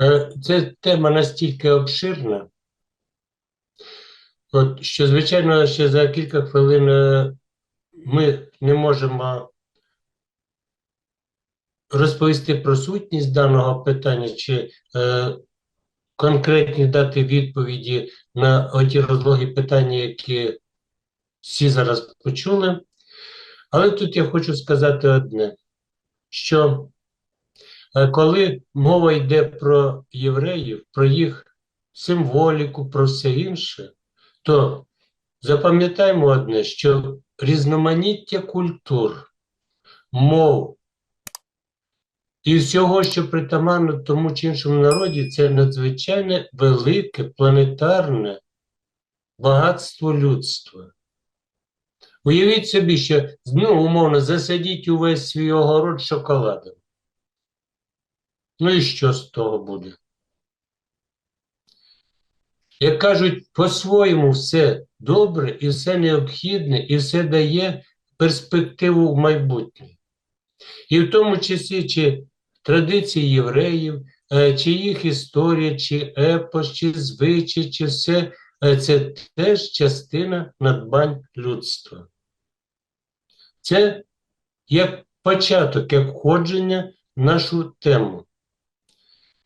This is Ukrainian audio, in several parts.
Е, Це тема настільки обширна, от, що, звичайно, ще за кілька хвилин е, ми не можемо розповісти про сутність даного питання чи е, конкретні дати відповіді на оті розлогі питання, які всі зараз почули. Але тут я хочу сказати одне, що коли мова йде про євреїв, про їх символіку, про все інше, то запам'ятаємо одне, що різноманіття культур, мов і всього, що притаманно тому чи іншому народі, це надзвичайне велике планетарне багатство людства. Уявіть собі, що ну, умовно засадіть увесь свій огород шоколадом. Ну і що з того буде? Як кажуть, по-своєму все добре і все необхідне, і все дає перспективу в майбутнє. І в тому числі чи традиції євреїв, е, чи їх історія, чи епос, чи звичай, чи все е, це теж частина надбань людства. Це як початок, як входження в нашу тему.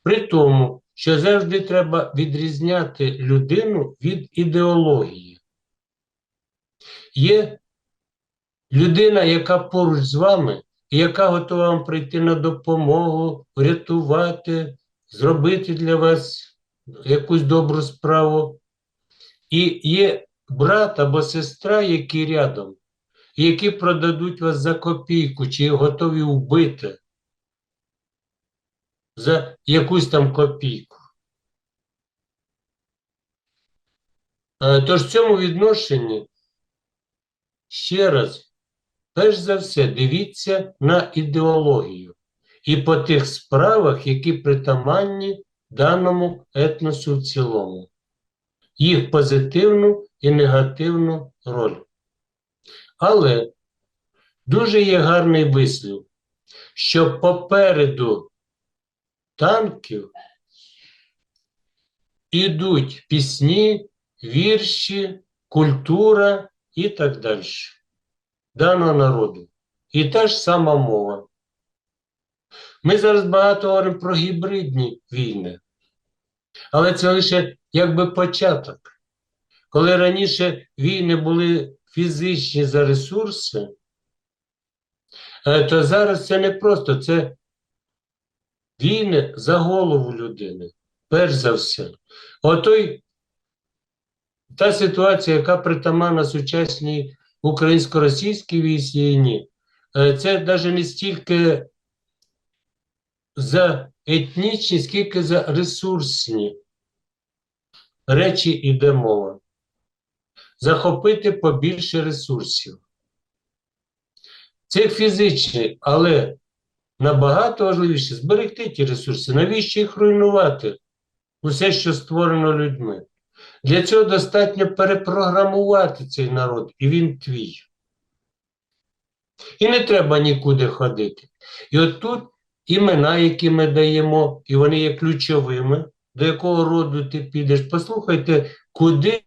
При тому, що завжди треба відрізняти людину від ідеології. Є людина, яка поруч з вами, і яка готова вам прийти на допомогу, врятувати, зробити для вас якусь добру справу. І є брат або сестра, які рядом, які продадуть вас за копійку, чи готові вбити за якусь там копійку. Е, Тож в цьому відношенні ще раз, перш за все, дивіться на ідеологію і по тих справах, які притаманні даному етносу в цілому, їх позитивну і негативну роль. Але дуже є гарний вислів, що попереду танків ідуть пісні, вірші, культура і так далі. Даного народу. І та ж сама мова. Ми зараз багато говоримо про гібридні війни, але це лише якби початок. Коли раніше війни були фізичні за ресурси, е, то зараз це не просто це війни за голову людини, перш за все. Отой та ситуація, яка притаманна сучасній українсько-російській війні, е, це навіть не стільки за етнічні, скільки за ресурсні речі йде мова. Захопити побільше ресурсів. Це фізичні, але набагато важливіше зберегти ті ресурси. Навіщо їх руйнувати? Усе, що створено людьми. Для цього достатньо перепрограмувати цей народ, і він твій. І не треба нікуди ходити. І от тут імена, які ми даємо, і вони є ключовими, до якого роду ти підеш. Послухайте, куди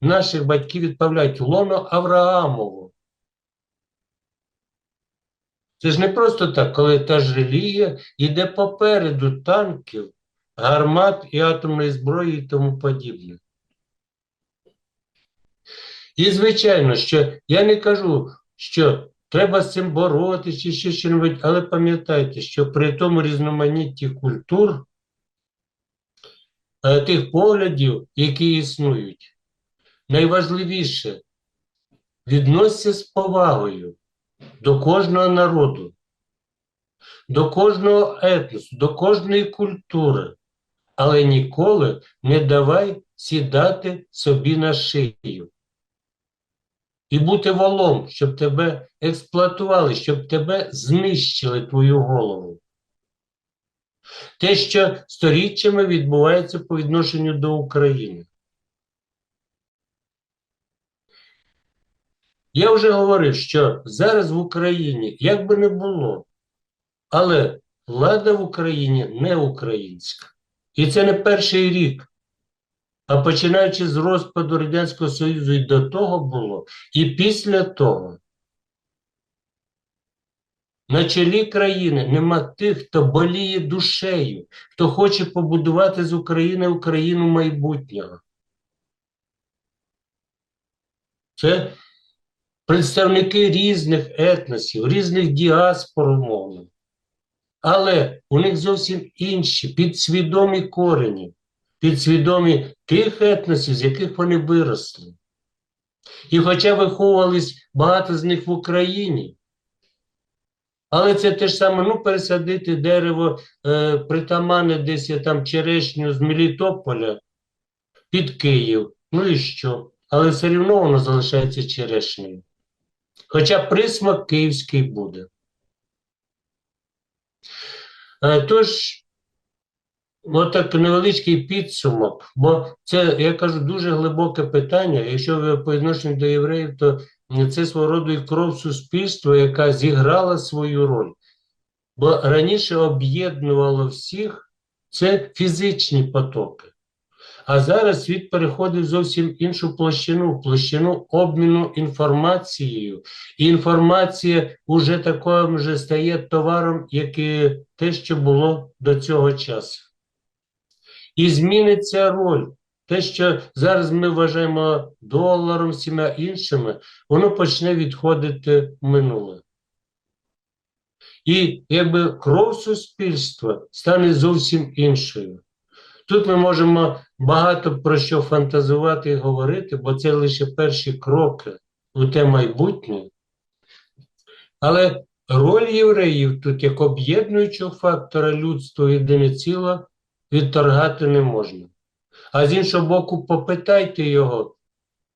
наших батьків відправляють лоно Авраамову. Це ж не просто так, коли та ж релігія йде попереду танків, гармат і атомної зброї і тому подібне. І, звичайно, що я не кажу, що треба з цим боротися чи ще щось, але пам'ятайте, що при тому різноманітті культур, е, тих поглядів, які існують, найважливіше відноситься з повагою до кожного народу, до кожного етносу, до кожної культури, але ніколи не давай сідати собі на шию. І бути волом, щоб тебе експлуатували, щоб тебе знищили твою голову. Те, що сторіччями відбувається по відношенню до України. Я вже говорив, що зараз в Україні, як би не було, але влада в Україні не українська. І це не перший рік. А починаючи з розпаду Радянського Союзу і до того було, і після того. На чолі країни нема тих, хто боліє душею, хто хоче побудувати з України Україну майбутнього. Це представники різних етносів, різних діаспор умовно. Але у них зовсім інші підсвідомі корені, підсвідомі тих етносів, з яких вони виросли. І хоча виховувались багато з них в Україні, але це те ж саме, ну, пересадити дерево е, притаманне десь там черешню з Мелітополя під Київ. Ну і що? Але все рівно воно залишається черешнею. Хоча присмак київський буде. Е, Тож, отак невеличкий підсумок, бо це, я кажу, дуже глибоке питання. Якщо ви по відношенню до євреїв, то це свого роду і кров суспільства, яка зіграла свою роль. Бо раніше об'єднувало всіх це фізичні потоки. А зараз світ переходить в зовсім іншу площину, площину обміну інформацією. І інформація вже такою вже стає товаром, як і те, що було до цього часу. І зміниться роль. Те, що зараз ми вважаємо доларом, всіма іншими, воно почне відходити в минуле. І якби кров суспільства стане зовсім іншою. Тут ми можемо багато про що фантазувати і говорити, бо це лише перші кроки у те майбутнє. Але роль євреїв тут, як об'єднуючого фактора людства єдине ціло, відторгати не можна. А з іншого боку, попитайте його,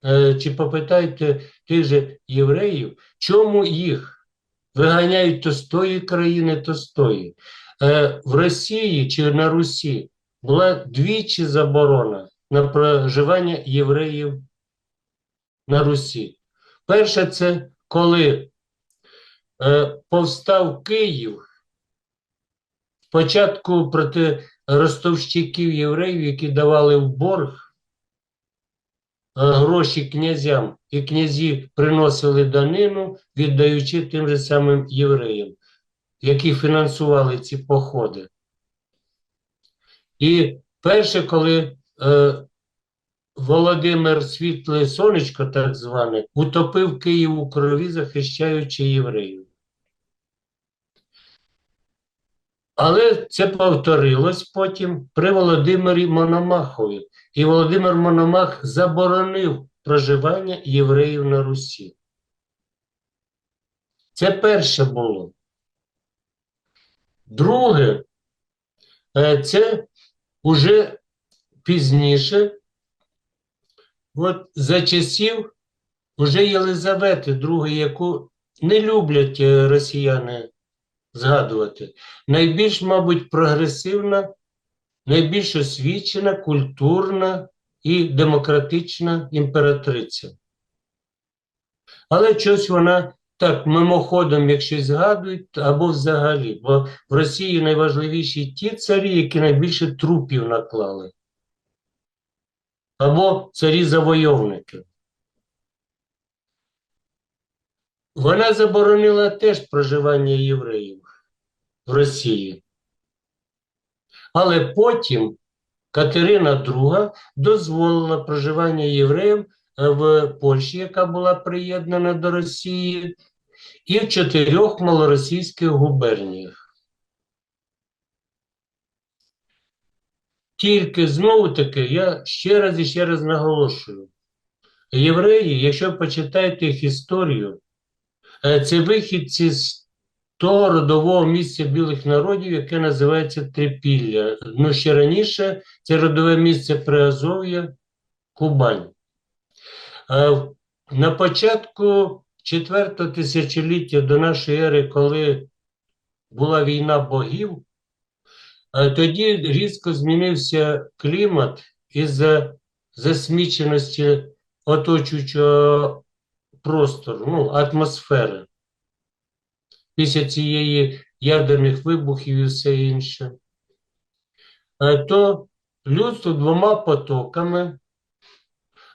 е, чи попитайте тих же євреїв, чому їх виганяють то з тої країни, то з тої. Е, В Росії чи на Русі була двічі заборона на проживання євреїв на Русі. Перше, це коли е, повстав Київ, спочатку проти ростовщиків євреїв, які давали в борг е, гроші князям, і князі приносили данину, віддаючи тим же самим євреям, які фінансували ці походи. І перше, коли е, Володимир Світле Сонечко, так зване, утопив Київ у крові, захищаючи євреїв. Але це повторилось потім при Володимирі Мономахові. І Володимир Мономах заборонив проживання євреїв на Русі. Це перше було. Друге, е, це уже пізніше, от за часів уже Єлизавети II, яку не люблять е, росіяни згадувати, найбільш, мабуть, прогресивна, найбільш освічена, культурна і демократична імператриця. Але щось вона так мимоходом, якщо згадують, або взагалі, бо в Росії найважливіші ті царі, які найбільше трупів наклали, або царі-завойовники. Вона заборонила теж проживання євреїв в Росії. Але потім Катерина II дозволила проживання євреїв в Польщі, яка була приєднана до Росії, і в чотирьох малоросійських губерніях. Тільки знову таки я ще раз і ще раз наголошую: євреї, якщо почитаєте їх історію, е, це вихідці з того родового місця білих народів, яке називається Трипілля. Ну, ще раніше це родове місце Приазов'я, Кубань. На початку четвертого тисячоліття до нашої ери, коли була війна богів, тоді різко змінився клімат із-за засміченості оточуючого простору, ну, атмосфери. Після цієї ядерних вибухів і все інше, то людство двома потоками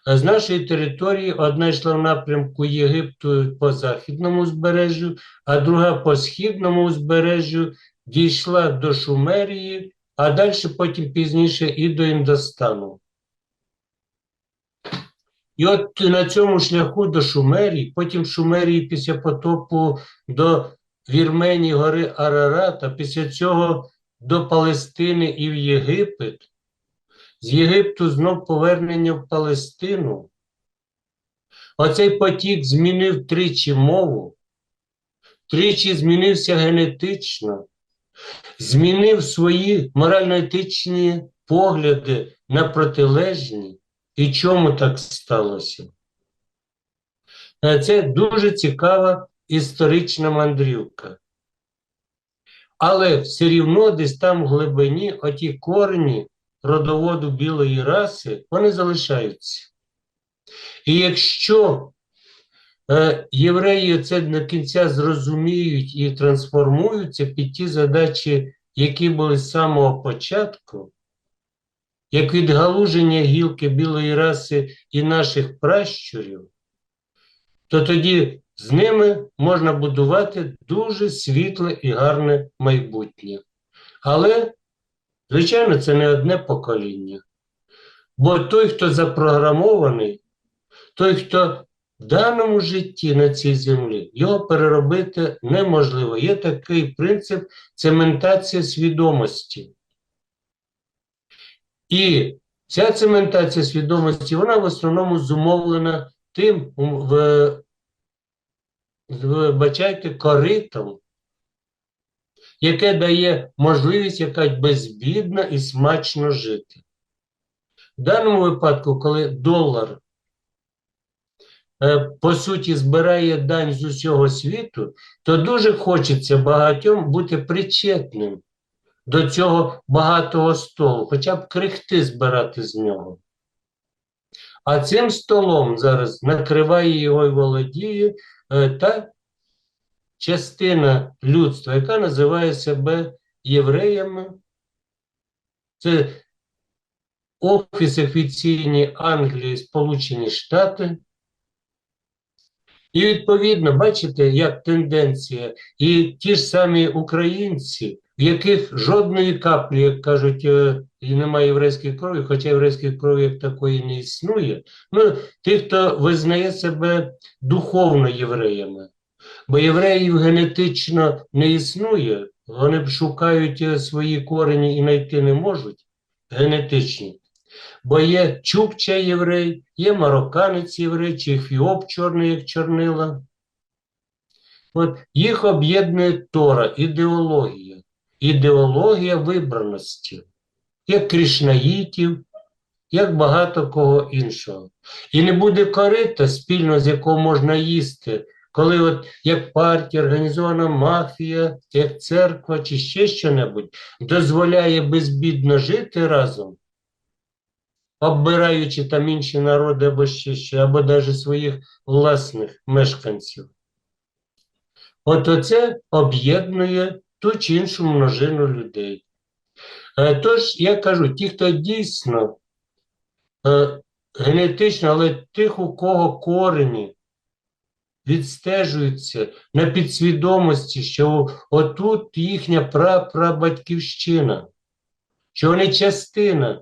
з нашої території одна йшла в напрямку Єгипту по західному узбережжю, а друга по східному узбережжю дійшла до Шумерії, а далі потім пізніше і до Індостану. І от на цьому шляху до Шумерії, потім Шумерії після потопу до Вірменії гори Арарат, а після цього до Палестини і в Єгипет, з Єгипту знов повернення в Палестину. Оцей потік змінив тричі мову, тричі змінився генетично, змінив свої морально-етичні погляди на протилежні. І чому так сталося? Е, Це дуже цікава історична мандрівка. Але все рівно десь там в глибині оті корені родоводу білої раси, вони залишаються. І якщо е, євреї це на кінця зрозуміють і трансформуються під ті задачі, які були з самого початку, як відгалуження гілки білої раси і наших пращурів, то тоді з ними можна будувати дуже світле і гарне майбутнє. Але, звичайно, це не одне покоління. Бо той, хто запрограмований, той, хто в даному житті на цій землі, його переробити неможливо. Є такий принцип цементація свідомості. І ця цементація свідомості, вона в основному зумовлена тим, вибачайте, коритом, яке дає можливість якась безбідно і смачно жити. В даному випадку, коли долар, е, по суті, збирає дань з усього світу, то дуже хочеться багатьом бути причетним до цього багатого столу, хоча б крихти збирати з нього. А цим столом зараз накриває його і володіє е, та частина людства, яка називає себе євреями. Це офіс офіційні Англії, Сполучені Штати. І відповідно, бачите, як тенденція, і ті ж самі українці в яких жодної каплі, як кажуть, е, і немає єврейської крові, хоча єврейської крові як такої не існує. Ну, тих, хто визнає себе духовно євреями. Бо євреїв генетично не існує, вони б шукають е, свої корені і знайти не можуть генетичні. Бо є чукча єврей, є марокканець єврей, чи ефіоп чорний, як чорнила. От Їх об'єднує Тора, ідеологія ідеологія вибраності, як кришнаїтів, як багато кого іншого. І не буде корита спільно, з якого можна їсти, коли от як партія, організована мафія, як церква чи ще що-небудь дозволяє безбідно жити разом, оббираючи там інші народи або ще що, або навіть своїх власних мешканців. От оце об'єднує ту чи іншу множину людей. Е, тож, я кажу, ті, хто дійсно е, генетично, але тих, у кого корені відстежуються на підсвідомості, що отут їхня прапрабатьківщина, що вони частина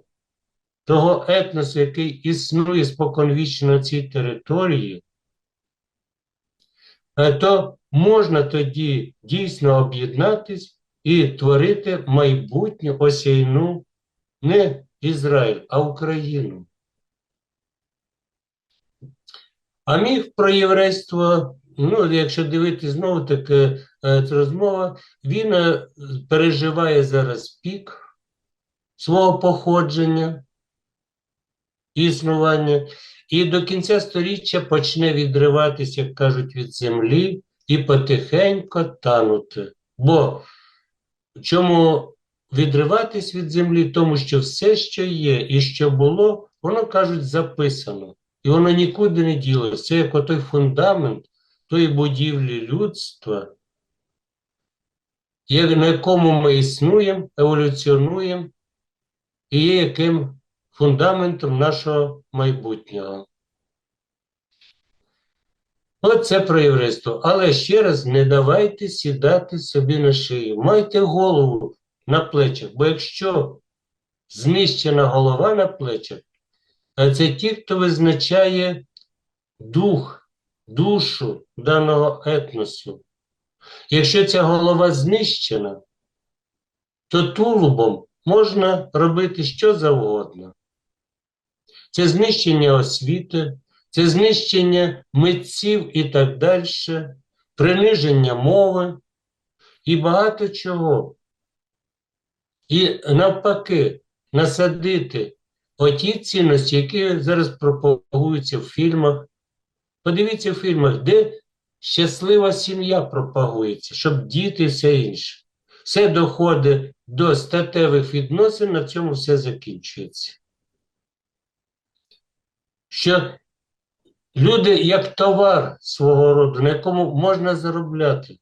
того етносу, який існує споконвічно на цій території, е, то можна тоді дійсно об'єднатись і творити майбутню осяйну не Ізраїль, а Україну. А міф про єврейство, ну, якщо дивитися знову таки е, розмова, він е, переживає зараз пік свого походження, існування, і до кінця сторіччя почне відриватися, як кажуть, від землі і потихенько танути. Бо чому відриватись від землі? Тому що все, що є і що було, воно кажуть, записано. І воно нікуди не ділося. Це як отой фундамент тої будівлі людства, на якому ми існуємо, еволюціонуємо і є яким фундаментом нашого майбутнього. Оце про єврейство. Але ще раз не давайте сідати собі на шию. Майте голову на плечах, бо якщо знищена голова на плечах, це ті, хто визначає дух, душу даного етносу. Якщо ця голова знищена, то тулубом можна робити що завгодно. Це знищення освіти, це знищення митців і так далі, приниження мови і багато чого. І навпаки, насадити оті цінності, які зараз пропагуються в фільмах. Подивіться в фільмах, де щаслива сім'я пропагується, щоб діти і все інше. Все доходить до статевих відносин, на цьому все закінчується. Що люди як товар свого роду, на якому можна заробляти.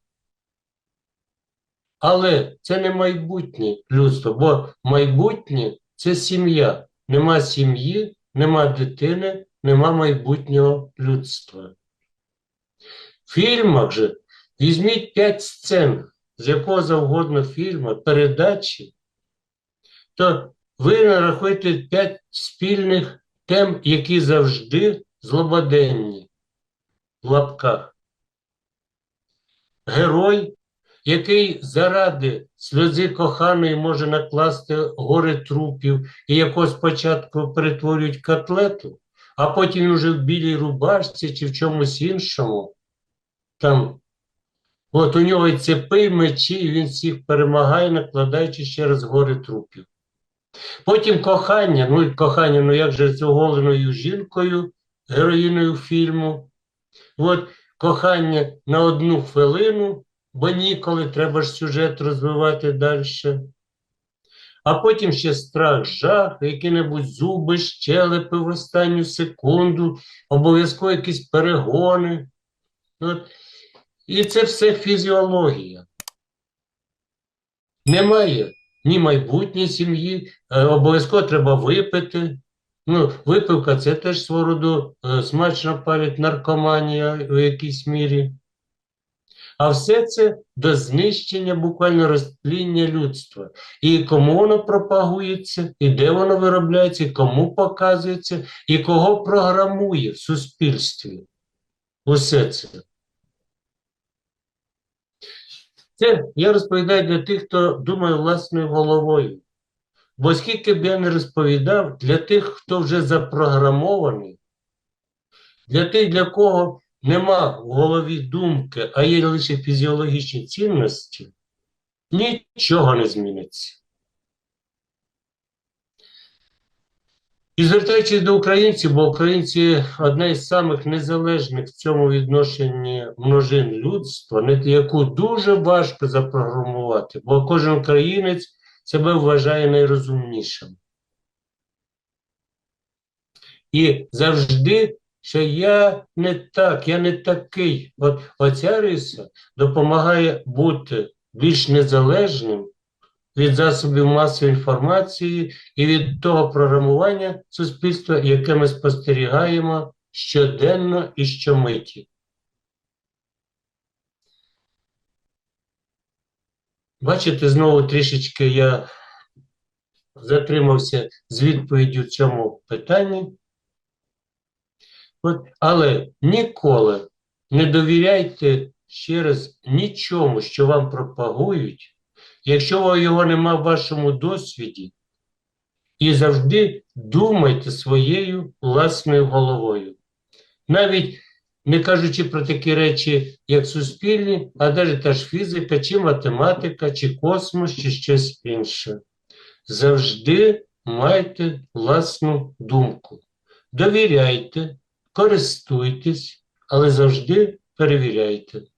Але це не майбутнє людство, бо майбутнє це сім'я. Нема сім'ї, нема дитини, нема майбутнього людства. В фільмах же візьміть п'ять сцен з якого завгодно фільму, передачі, то ви нарахуєте п'ять спільних тем, які завжди злободенні в лапках. Герой, який заради сльози коханої може накласти гори трупів, і якого спочатку перетворюють котлету, а потім вже в білій рубашці чи в чомусь іншому. Там От у нього і цепи, і мечі, і він всіх перемагає, накладаючи ще раз гори трупів. Потім кохання, ну і кохання, ну як же з оголеною жінкою, героїною фільму. От кохання на одну хвилину, бо ніколи треба ж сюжет розвивати далі. А потім ще страх, жах, які-небудь зуби, щелепи в останню секунду, обов'язково якісь перегони. От. І це все фізіологія. Немає ні майбутньої сім'ї, е, обов'язково треба випити. Ну, випивка це теж свого роду е, смачно палить наркоманія в якійсь мірі. А все це до знищення буквально розтління людства. І кому воно пропагується, і де воно виробляється, і кому показується, і кого програмує в суспільстві. Усе це. Це я розповідаю для тих, хто думає власною головою. Бо скільки б я не розповідав, для тих, хто вже запрограмований, для тих, для кого нема в голові думки, а є лише фізіологічні цінності, нічого не зміниться. І звертаючись до українців, бо українці одна із самих незалежних в цьому відношенні множин людства, яку дуже важко запрограмувати, бо кожен українець себе вважає найрозумнішим. І завжди, що я не так, я не такий. От оця риса допомагає бути більш незалежним від засобів масової інформації і від того програмування суспільства, яке ми спостерігаємо щоденно і щомиті. Бачите, знову трішечки я затримався з відповіддю цьому питанні. Але ніколи не довіряйте ще раз нічому, що вам пропагують, якщо його нема в вашому досвіді, і завжди думайте своєю власною головою. Навіть не кажучи про такі речі, як суспільні, а навіть та ж фізика, чи математика, чи космос, чи щось інше. Завжди майте власну думку. Довіряйте, користуйтесь, але завжди перевіряйте.